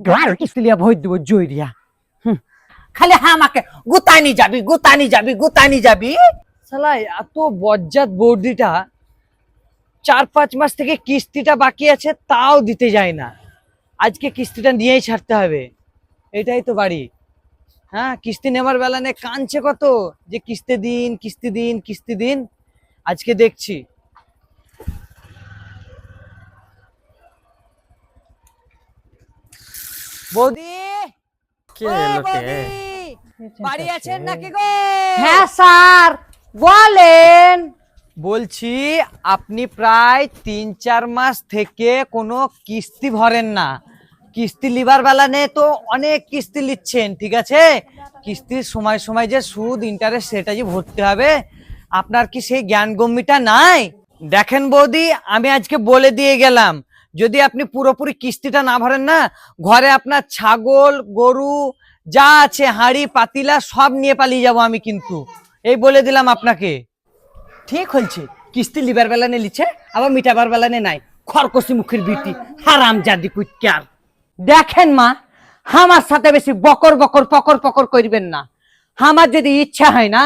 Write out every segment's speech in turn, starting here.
কিস্তি লিয়া ভোট দিব জয়রিয়া খালি আমাকে গুতানি যাবি গুতানি যাবি গুতানি যাবি শালা এত বজ্জাত বৌদিটা চার পাঁচ মাস থেকে কিস্তিটা বাকি আছে তাও দিতে যায় না আজকে কিস্তিটা নিয়েই ছাড়তে হবে এটাই তো বাড়ি হ্যাঁ কিস্তি নেওয়ার বেলা নে কাঁদছে কত যে কিস্তি দিন কিস্তি দিন কিস্তি দিন আজকে দেখছি বৌদি? কে ও এলো কে? বৌদি! বাড়ি আছেন নাকি গো? হ্যাঁ স্যার। বলেন। বলছি আপনি প্রায় তিন চার মাস থেকে কোনো কিস্তি ভরেন না। কিস্তি লিবার বেলা নে তো অনেক কিস্তি নিচ্ছেন ঠিক আছে? কিস্তির সময় সময় যে সুদ ইন্টারেস্ট সেটা যে ভরতে হবে আপনার কি সেই জ্ঞান গম্যিটা নাই? দেখেন বৌদি আমি আজকে বলে দিয়ে গেলাম। যদি আপনি পুরোপুরি কিস্তিটা না ভরেন না, ঘরে আপনার ছাগল, গরু, যা আছে, হাঁড়ি, পাতিলা সব নিয়ে পালিয়ে যাব আমি কিন্তু। এই বলে দিলাম আপনাকে। ঠিক হয়েছে। কিস্তি লিবার বেলা নে লিছে, আবার মিটাবার বেলা নে নাই। খরকসি মুখের বিটি হারাম জাদি কুইকার দেখেন মা আমার সাথে বেশি বকর বকর, পকর পকর করবেন না। আমার যদি ইচ্ছা হয় না,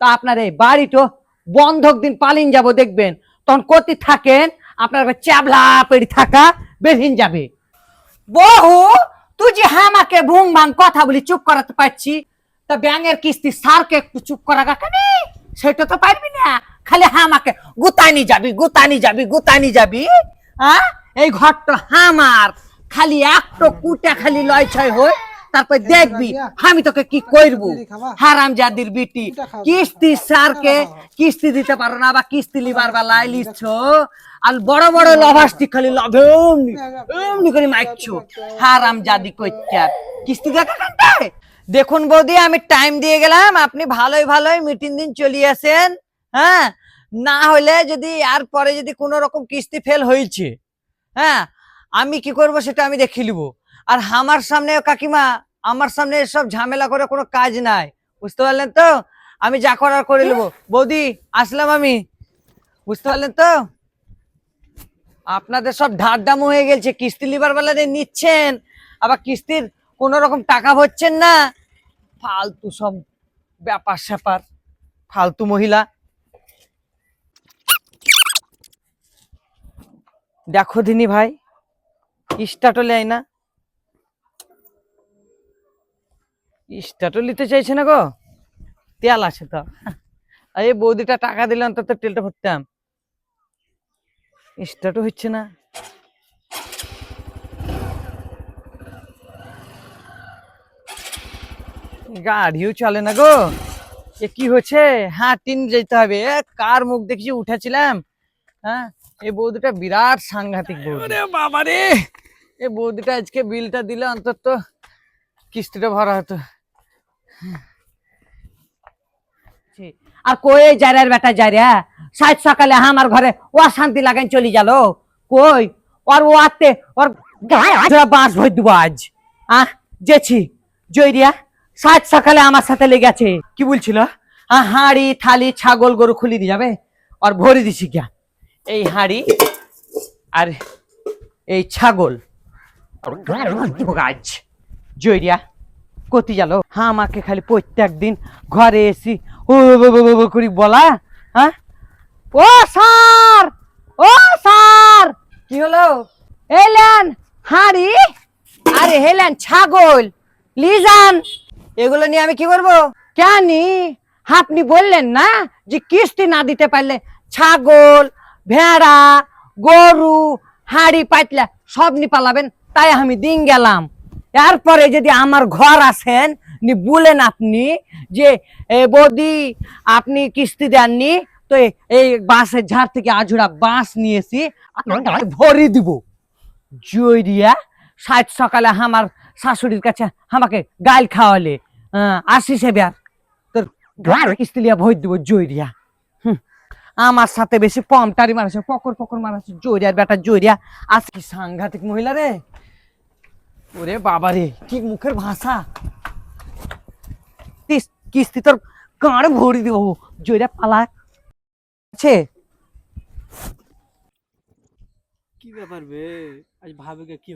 তা আপনার এই বাড়িটো বন্ধক দিন পালিন যাব, দেখবেন। তখন কতি থাকেন আপনার চ্যাবলা পেড়ি থাকা বেরিন যাবে। বহু তুই যে হামাকে ভুং ভাং কথা বলি চুপ করাতে পারছি, তা ব্যাঙের কিস্তি সারকে একটু চুপ করা কেন? সেটা তো পারবি না। খালি হামাকে গুতানি যাবি গুতানি যাবি গুতানি যাবি হ্যাঁ এই ঘরটা হামার। খালি একটো কুটা খালি লয় ছয় হই। তারপর দেখবি আমি তোকে কি করব? হারাম জাদির বিটি। কিস্তি সারকে কিস্তি দিতে পারো না বা কিস্তি লিবার বা লাই লিচ্ছ। আর বড় বড় লভাসটি খালি লভে অমনি অমনি করে মারছো হারাম জাদি কইচার কিস্তি দেখা কান্তে দেখুন বৌদি আমি টাইম দিয়ে গেলাম। আপনি ভালোই ভালোই মিটিং দিন চলে আসেন হ্যাঁ? না হলে যদি আর পরে যদি কোনো রকম কিস্তি ফেল হয়েছে হ্যাঁ? আমি কি করব সেটা আমি দেখে নিব। আর আমার সামনে কাকিমা, আমার সামনে সব ঝামেলা করে কোনো কাজ নাই। বুঝতে পারলেন তো? আমি যা করার করে নেব। বৌদি, আসলাম আমি। বুঝতে পারলেন তো? আপনাদের সব ঢাড্ডামো হয়ে গেছে। কিস্তি লিবার বেলাতে নিচ্ছেন, আবার কিস্তির কোন রকম টাকা ভরছেন না। ফালতু সব ব্যাপার স্যাপার, ফালতু মহিলা। দেখো দিনি ভাই স্টার্টও নেয় না। স্টার্টও নিতে চাইছে না গো? তেল আছে তো। আর এই বৌদিটা টাকা দিলে অন্তত তেলটা ভরতাম। স্টার্টও হচ্ছে না। গাড়িও চলে না গো। এ কি হচ্ছে? হ্যাঁ টিন যেতে হবে। এ, কার মুখ দেখছি উঠেছিলাম? হ্যাঁ? এই বৌদিটা বিরাট সাংঘাতিক বৌদি। বাবা রে এই বৌদিটা আজকে বিলটা দিলে অন্তত কিস্তিটা ভরা হতো। আর কই যারার বেটা যারা সাত সকালে আমার ঘরে ও শান্তি লাগাই চলি গেল। কই? ওর ওয়াতে ওর গায়ে বাঁশ ভর দিব আজ। আহ যেছি জয়রিয়া সাত সকালে আমার সাথে লেগেছে কি বলছিল? হাঁড়ি থালি ছাগল গরু খুলি দিয়ে যাবে? আর ভরে দিছি গিয়া। এই হাঁড়ি আর এই ছাগল। গাছ জয়রিয়া কতি গেল। হ্যাঁ আমাকে খালি প্রত্যেক দিন ঘরে এসি ও করি বলা হ্যাঁ? ও স্যার! ও স্যার! কি হলো? এলেন হাঁড়ি? আরে হেলেন ছাগল লিজান। এগুলো নিয়ে আমি কি করব? কেনি? আপনি বললেন না যে কিস্তি না দিতে পারলে ছাগল ভেড়া গরু হাঁড়ি পাতলা সব নি পালাবেন তাই আমি দিন গেলাম। এরপরে যদি আমার ঘর আসেন নি বলেন আপনি যে বৌদি আপনি কিস্তি দেননি তো এই বাঁশের ঝাড় থেকে আঝুড়া বাঁশ নিয়েছি ভরি দিব। জয়রিয়া সাত সকালে আমার শাশুড়ির কাছে আমাকে গাল খাওয়ালে। আসিস এবার। তোর গাড়ি কিস্তি লিয়া ভোট দিব জয়রিয়া হুম, আমার সাথে বেশি পমটারি মানুষ পকর পকর মানুষ জয়রিয়ার বেটা জয়রিয়া আজ কি সাংঘাতিক মহিলা রে। ওরে বাবা রে কি মুখের ভাষা? কিস- কিস্তি তোর গাঁড়ে ভরি দিব জয়রিয়া পালা আছে? কি ব্যাপার বে? আজ ভাবিকে কি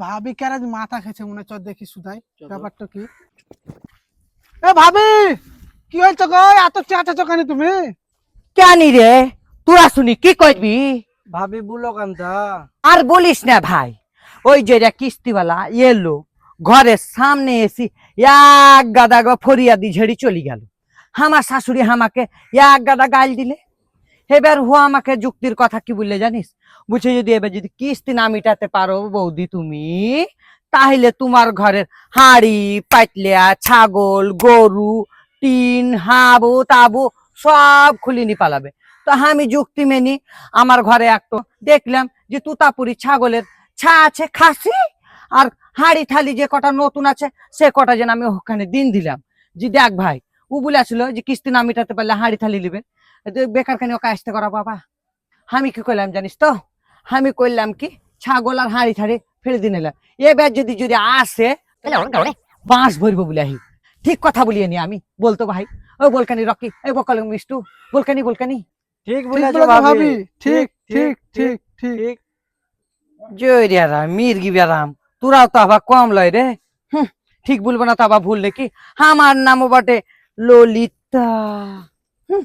ভাবি কেন আজ মাথা খেছে মনে ওর দেখি সুদাই ব্যাপারটা কি? এ ভাবি কি হয়েছে গো? এত চেঁচা চোখানি তুমি? কেন রে? তোরা শুনি কি করবি ভাবি বুলো কান্তা আর বলিস না ভাই। ওই যে কিস্তিওয়ালা, এলো, ঘরের সামনে এসি এক গাদা গো ফরিয়াদি ঝেড়ি চলে গেল। আমার শাশুড়ি আমাকে এক গাদা গাল দিলে। এবার হো আমাকে যুক্তির কথা কি বললে জানিস? বুঝে যদি এবার যদি কিস্তি না মিটাতে পারো বৌদি তুমি, তাহলে তোমার ঘরের হাড়ি পাতলিয়া ছাগল, গরু, টিন, হাবু, তাবু সব খুলিনি পালাবে। তো আমি যুক্তি মেনি, আমার ঘরে একটো দেখলাম যে তুতাপুরি ছাগলের ছা আছে খাসি আর হাড়ি থালি যে কটা নতুন আছে সে কটা যেন আমি ওখানে দিন দিলাম। যে দেখ ভাই ও বলে আসলো যে কিস্তি না মিটাতে পারলে হাড়ি থালি নিবে বেকার খানি ওকে আসতে করা বাবা। আমি কি করলাম জানিস তো? আমি করলাম কি ছাগল আর হাড়ি থাড়ি ফেলে দিন এলাম এবার যদি যদি আসে বাঁশ ভরবো বলে আহি। ঠিক কথা বলিয়ে নি আমি বলতো ভাই। ও বলকানি রকি এই বকল মিষ্টু বলকানি বলকানি। ঠিক ঠিক বলেছ ভাবি। ভাবি। ঠিক ঠিক ঠিক। ঠিক। জয় রাম মির্গি বেরাম তোরাও তো আবার কম লয় রে। ঠিক বলব না তো আবার ভুল নাকি? আমার নামও বটে ললিতা। হুঁ,